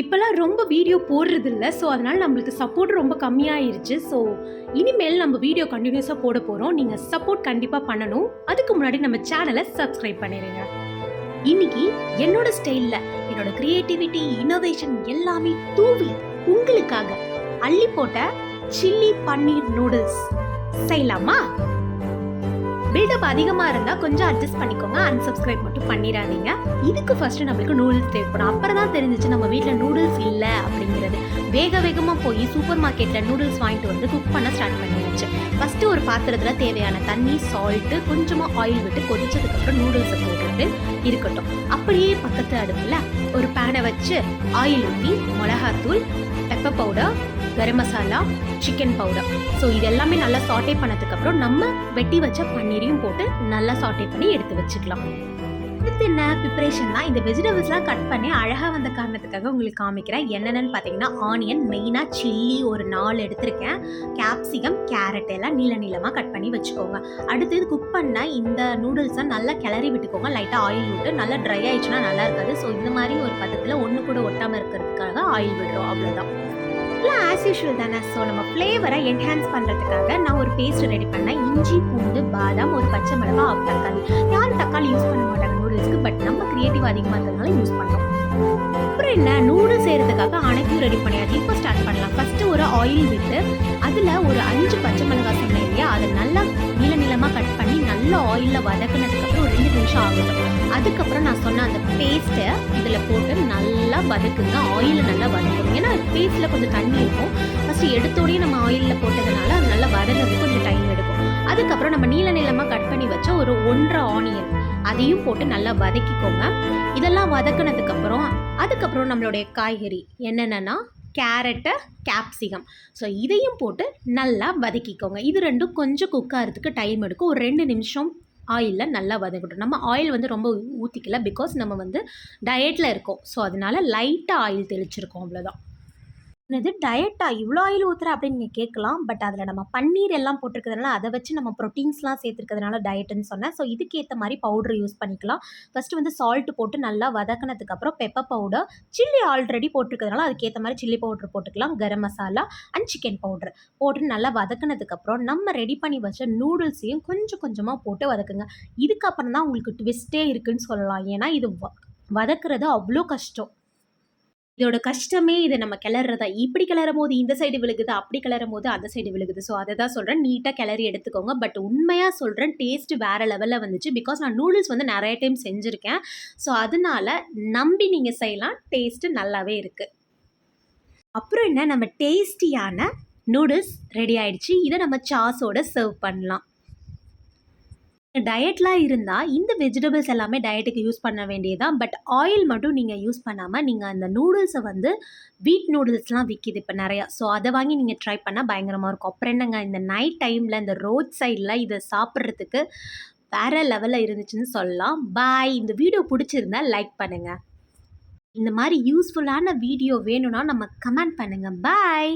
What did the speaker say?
இப்போல்லாம் ரொம்ப வீடியோ போடுறதில்ல. ஸோ அதனால் நம்மளுக்கு சப்போர்ட் ரொம்ப கம்மியாயிருச்சு. ஸோ இனிமேல் நம்ம வீடியோ கண்டினியூஸாக போட போகிறோம் நீங்கள் சப்போர்ட் கண்டிப்பாக பண்ணணும். அதுக்கு முன்னாடி நம்ம சேனலை சப்ஸ்கிரைப் பண்ணிடுங்க இன்னைக்கு என்னோட ஸ்டைலில் என்னோட கிரியேட்டிவிட்டி இன்னோவேஷன் எல்லாமே தூவி உங்களுக்காக அள்ளி போட்ட சில்லி பன்னீர் நூடுல்ஸ் செய்யலாமா? பில்டப் அதிகமாக இருந்தால் கொஞ்சம் அட்ஜஸ்ட் பண்ணிக்கோங்க. அன்சப்ஸ்கிரைப் மட்டும் பண்ணிடாதீங்க. இதுக்கு ஃபர்ஸ்ட் நம்மளுக்கு நூடுல்ஸ் தேவைப்படும். அப்புறம் தான் தெரிஞ்சிச்சு நம்ம வீட்டில் நூடுல்ஸ் இல்லை அப்படிங்கிறது. வேக வேகமாக போய் சூப்பர் மார்க்கெட்டில் நூடுல்ஸ் வாங்கிட்டு வந்து குக் பண்ண ஸ்டார்ட் பண்ணிடுச்சு ஃபஸ்ட்டு ஒரு பாத்திரத்தில் தேவையான தண்ணி சால்ட்டு கொஞ்சமாக ஆயில் விட்டு கொதிச்சதுக்கப்புறம் நூடுல்ஸை போட்டுட்டு இருக்கட்டும். அப்படியே பக்கத்து அடுப்பில் ஒரு பேனை வச்சு ஆயில் ஊற்றி மிளகாத்தூள் pepper powder garam masala chicken powder so இது எல்லாமே நல்லா சாட்டே பண்ணதுக்கப்புறம் நம்ம வெட்டி வச்ச பன்னீரையும் போட்டு நல்லா சாட்டே பண்ணி எடுத்து வச்சுக்கலாம். அடுத்து என்ன? ப்ரிப்பரேஷன்னா இந்த வெஜிடபிள்ஸ்லாம் கட் பண்ணி அழகாக வந்த காரணத்துக்காக உங்களுக்கு காமிக்கிறேன். என்னென்னு பார்த்தீங்கன்னா ஆனியன் மெயினாக சில்லி ஒரு நாலு எடுத்திருக்கேன். கேப்சிகம் கேரட் எல்லாம் நீள நீளமாக கட் பண்ணி வச்சுக்கோங்க. அடுத்து இது குக் பண்ண இந்த நூடுல்ஸை நல்லா கிளறி விட்டுக்கோங்க. லைட்டாக ஆயில் விட்டு நல்லா ட்ரை ஆயிடுச்சுன்னா நல்லா இருக்காது. ஸோ இந்த மாதிரி ஒரு பதத்தில் ஒன்று கூட ஒட்டாமல் இருக்கிறதுக்காக ஆயில் விடுறோம். அவ்வளோதான் எல்லாம் ஆஸ் யூஷுவல் தானே ஸோ நம்ம ஃப்ளேவரை என்ஹான்ஸ் பண்ணுறதுக்காக நான் ஒரு பேஸ்ட் ரெடி பண்ணேன். இஞ்சி பூண்டு பாதாம் ஒரு பச்சை மிளகா ஆஃப் தக்காளி. யாரும் தக்காளி யூஸ் பண்ண மாட்டாங்க நூடுல்ஸ்க்கு பட் நம்ம கிரியேட்டிவ் அதிகமாக இருக்கிறதுனால யூஸ் பண்ணோம் அப்புறம் என்ன? நூடுல்ஸ் செய்கிறதுக்காக அனைத்தையும் ரெடி பண்ணியாச்சு. இப்போ ஸ்டார்ட் பண்ணலாம். ஃபஸ்ட்டு ஒரு ஆயில் விட்டு அதில் ஒரு அஞ்சு பச்சை மிளகாய் சொன்னேன் இல்லையா? அதை நல்லா நீள நீளமாக கட் பண்ணி நல்லா ஆயிலில் வதக்குனதுக்கப்புறம் ஒரு ரெண்டு நிமிஷம் அதுக்கப்புறம் நான் சொன்ன அந்த பேஸ்ட்டை இதில் போட்டு நல்லா வதக்குங்க. ஆயிலில் நல்லா வதக்கணும். ஏன்னா பேஸ்ட்டில் கொஞ்சம் தண்ணி இருக்கும். ஃபஸ்ட்டு எடுத்தோடையே நம்ம ஆயிலில் போட்டதுனால அது நல்லா வதங்கிறதுக்கு கொஞ்சம் டைம் எடுக்கும். அதுக்கப்புறம் நம்ம நீள நீளமாக கட் பண்ணி வச்ச ஒரு ஒன்றரை ஆனியன் அதையும் போட்டு நல்லா வதக்கிக்கோங்க. இதெல்லாம் வதக்குனதுக்கப்புறம் அதுக்கப்புறம் நம்மளுடைய காய்கறி என்னென்னா கேரட்டை கேப்சிகம் ஸோ இதையும் போட்டு நல்லா வதக்கிக்கோங்க. இது ரெண்டும் கொஞ்சம் குக் ஆகிறதுக்கு டைம் எடுக்கும். ஒரு ரெண்டு நிமிஷம் ஆயிலில் நல்லா வதக்கட்டும் நம்ம ஆயில் வந்து ரொம்ப ஊற்றிக்கல பிகாஸ் நம்ம வந்து டயட்டில் இருக்கோம். ஸோ அதனால லைட்டாக ஆயில் தெளிச்சிருக்கோம் அவ்வளோதான் என்னது டயட்டா இவ்வளோ ஆயில் ஊற்றுற அப்படின்னு நீங்கள் கேட்கலாம். பட் அதில் நம்ம பன்னீர் எல்லாம் போட்டிருக்கிறதுனால அதை வச்சு நம்ம ப்ரோட்டீன்ஸ்லாம் சேர்த்துருக்கிறதுனால டயட்டுன்னு சொன்னேன். ஸோ இதுக்கேற்ற மாதிரி பவுடர் யூஸ் பண்ணிக்கலாம். ஃபஸ்ட்டு வந்து சால்ட் போட்டு நல்லா வதக்கினதுக்கப்புறம் பெப்பர் பவுடர் சில்லி ஆல்ரெடி போட்டிருக்கிறதுனால அதுக்கேற்ற மாதிரி சில்லி பவுடர் போட்டுக்கலாம். Garam masala and chicken powder போட்டு நல்லா வதக்கினதுக்கப்புறம் நம்ம ரெடி பண்ணி வச்ச நூடுல்ஸையும் கொஞ்சம் கொஞ்சமாக போட்டு வதக்குங்க. இதுக்கப்புறம் தான் உங்களுக்கு ட்விஸ்ட்டே இருக்குதுன்னு சொல்லலாம். ஏன்னா இது வ வதக்குறது அவ்வளோ கஷ்டம். இதோட கஷ்டமே இதை நம்ம கிளறதா இப்படி கிளறும் போது இந்த சைடு விழுகுது? அப்படி கிளறும் போது அந்த சைடு விழுகுது. ஸோ அதை தான் சொல்கிறேன் நீட்டாக கிளறி எடுத்துக்கோங்க. பட் உண்மையாக சொல்கிறேன் டேஸ்ட் வேறு லெவலில் வந்துச்சு. பிகாஸ் நான் நூடுல்ஸ் வந்து நிறைய டைம் செஞ்சுருக்கேன். ஸோ அதனால நம்பி நீங்கள் செய்யலாம். டேஸ்ட்டு நல்லாவே இருக்குது அப்புறம் என்ன? நம்ம டேஸ்டியான நூடுல்ஸ் ரெடி ஆயிடுச்சு. இதை நம்ம சாஸோட சர்வ் பண்ணலாம். டயட்லாம் இருந்தால் இந்த வெஜிடபிள்ஸ் எல்லாமே டயட்டுக்கு யூஸ் பண்ண வேண்டியதான் பட் ஆயில் மட்டும் நீங்கள் யூஸ் பண்ணாமல் நீங்கள் அந்த நூடுல்ஸை வந்து வீட் நூடுல்ஸ்லாம் விற்கிது இப்போ நிறையா. ஸோ அதை வாங்கி நீங்கள் ட்ரை பண்ணால் பயங்கரமாக இருக்கும். அப்புறம் என்னங்க இந்த நைட் டைமில் இந்த ரோட் சைடில் இதை சாப்பிட்றதுக்கு வேறு லெவலில் இருந்துச்சுன்னு சொல்லலாம். பாய் இந்த வீடியோ பிடிச்சிருந்தா லைக் பண்ணுங்கள் இந்த மாதிரி யூஸ்ஃபுல்லான வீடியோ வேணும்னா நம்ம கமெண்ட் பண்ணுங்கள் பாய்